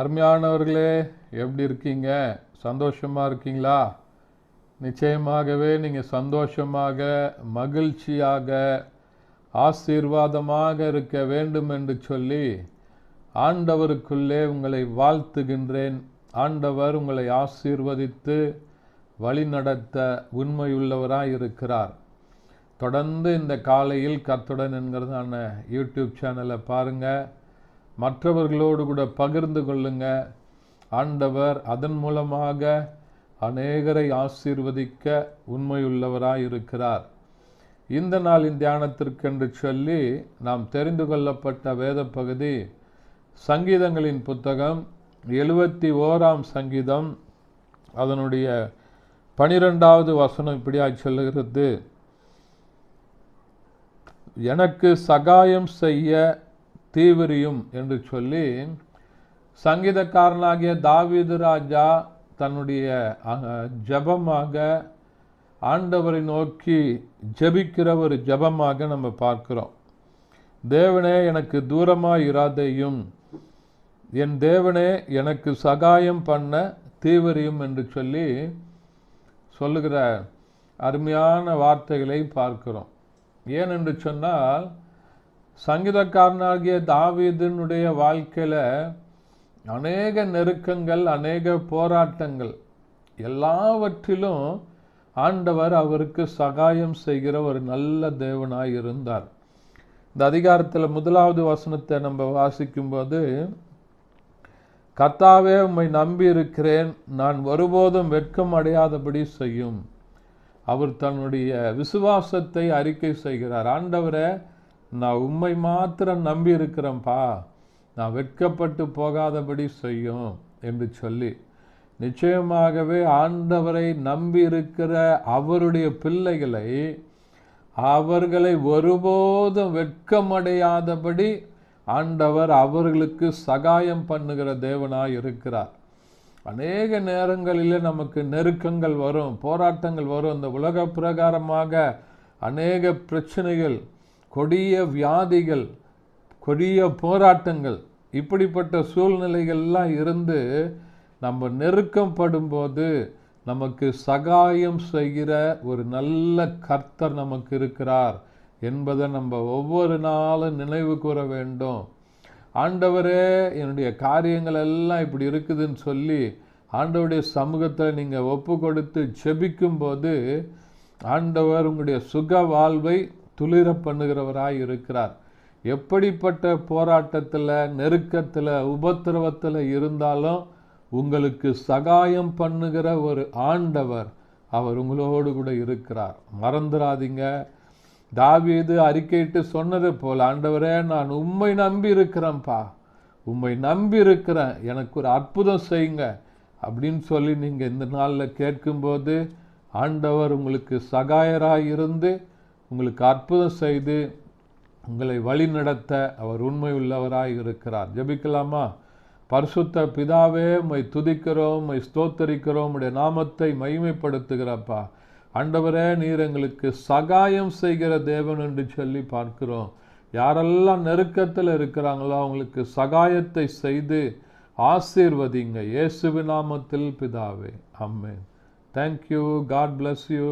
அருமையானவர்களே எப்படி இருக்கீங்க? சந்தோஷமாக இருக்கீங்களா? நிச்சயமாகவே நீங்கள் சந்தோஷமாக மகிழ்ச்சியாக ஆசீர்வாதமாக இருக்க வேண்டும் என்று சொல்லி ஆண்டவருக்குள்ளே உங்களை வாழ்த்துகின்றேன். ஆண்டவர் உங்களை ஆசீர்வதித்து வழிநடத்த உண்மையுள்ளவராக இருக்கிறார். தொடர்ந்து இந்த காலையில் கத்துடன் என்கிறதான யூடியூப் சேனலை பாருங்கள் மற்றவர்களோடு கூட பகிர்ந்து கொள்ளுங்க. ஆண்டவர் அதன் மூலமாக அநேகரை ஆசீர்வதிக்க உண்மையுள்ளவராய் இருக்கிறார் இந்த நாளின் தியானத்திற்கென்று சொல்லி நாம் தெரிந்து கொள்ளப்பட்ட வேத பகுதி சங்கீதங்களின் புத்தகம் எழுபத்தி ஓராம் சங்கீதம் அதனுடைய பனிரெண்டாவது வசனம் இப்படியாக சொல்லுகிறது. எனக்கு சகாயம் செய்ய தீவிரியும் என்று சொல்லி சங்கீதக்காரனாகிய தாவீது ராஜா தன்னுடைய ஜபமாக ஆண்டவரை நோக்கி ஜபிக்கிற ஒரு ஜபமாக நம்ம பார்க்கிறோம். தேவனே எனக்கு தூரமாக இராதையும். என் தேவனே எனக்கு சகாயம் பண்ண தீவிரியும் என்று சொல்லி சொல்லுகிற அருமையான வார்த்தைகளை பார்க்கிறோம். ஏன் என்று சொன்னால் சங்கீதக்காரனாகிய தாவீதனுடைய வாழ்க்கையில் அநேக நெருக்கங்கள் அநேக போராட்டங்கள். எல்லாவற்றிலும் ஆண்டவர் அவருக்கு சகாயம் செய்கிற ஒரு நல்ல தேவனாய் இருந்தார். இந்த அதிகாரத்தில் முதலாவது வசனத்தை நம்ம வாசிக்கும்போது கத்தாவே உம்மை நம்பி இருக்கிறேன் நான் ஒருபோதும் வெட்கம் அடையாதபடி செய்யும். அவர் தன்னுடைய விசுவாசத்தை அறிக்கை செய்கிறார். ஆண்டவரை நான் உண்மை மாத்திரம் நம்பி இருக்கிறேன்ப்பா நான் வெட்கப்பட்டு போகாதபடி செய்யும் என்று சொல்லி நிச்சயமாகவே ஆண்டவரை நம்பி இருக்கிற அவருடைய பிள்ளைகளை அவர்களை ஒருபோதும் வெட்கமடையாதபடி ஆண்டவர் அவர்களுக்கு சகாயம் பண்ணுகிற தேவனாய் இருக்கிறார். அநேக நேரங்களில் நமக்கு நெருக்கங்கள் வரும் போராட்டங்கள் வரும். இந்த உலக பிரகாரமாக அநேக பிரச்சனைகள் கொடிய வியாதிகள் கொடிய போராட்டங்கள் இப்படிப்பட்ட சூழ்நிலைகள்லாம் இருந்து நம்ம நெருக்கம் படும்போது நமக்கு சகாயம் செய்கிற ஒரு நல்ல கர்த்தர் நமக்கு இருக்கிறார் என்பதை நம்ம ஒவ்வொரு நாளும் நினைவு கூற வேண்டும். ஆண்டவரே என்னுடைய காரியங்கள் எல்லாம் இப்படி இருக்குதுன்னு சொல்லி ஆண்டவருடைய சமூகத்தில் நீங்கள் ஒப்பு கொடுத்து செபிக்கும்போது ஆண்டவர் உங்களுடைய சுக வாழ்வை துளிர பண்ணுகிறவராய் இருக்கிறார் எப்படிப்பட்ட போராட்டத்தில் நெருக்கத்தில் உபத்திரவத்தில் இருந்தாலும் உங்களுக்கு சகாயம் பண்ணுகிற ஒரு ஆண்டவர் அவர் உங்களோடு கூட இருக்கிறார். மறந்துடாதீங்க தாவீது அறிக்கையிட்டு சொன்னது போல் ஆண்டவரே நான் உண்மை நம்பி இருக்கிறேன்ப்பா உண்மை நம்பி இருக்கிறேன் எனக்கு ஒரு அற்புதம் செய்யுங்க. அப்படின்னு சொல்லி நீங்கள் இந்த நாளில் கேட்கும்போது ஆண்டவர் உங்களுக்கு சகாயராக இருந்து உங்களுக்கு அற்புதம் செய்து உங்களை வழி நடத்த அவர் உண்மை உள்ளவராய் இருக்கிறார். ஜபிக்கலாமா? பரிசுத்த பிதாவே உம்மை துதிக்கிறோம் உம்மை ஸ்தோத்தரிக்கிறோம். உடைய நாமத்தை மகிமைப்படுத்துகிறப்பா. ஆண்டவரே நீர் எங்களுக்கு சகாயம் செய்கிற தேவன் என்று சொல்லி பார்க்கிறோம். யாரெல்லாம் நெருக்கத்தில் இருக்கிறாங்களோ அவங்களுக்கு சகாயத்தை செய்து ஆசீர்வதிங்க. இயேசுவி நாமத்தில் பிதாவே. Amen thank you God bless you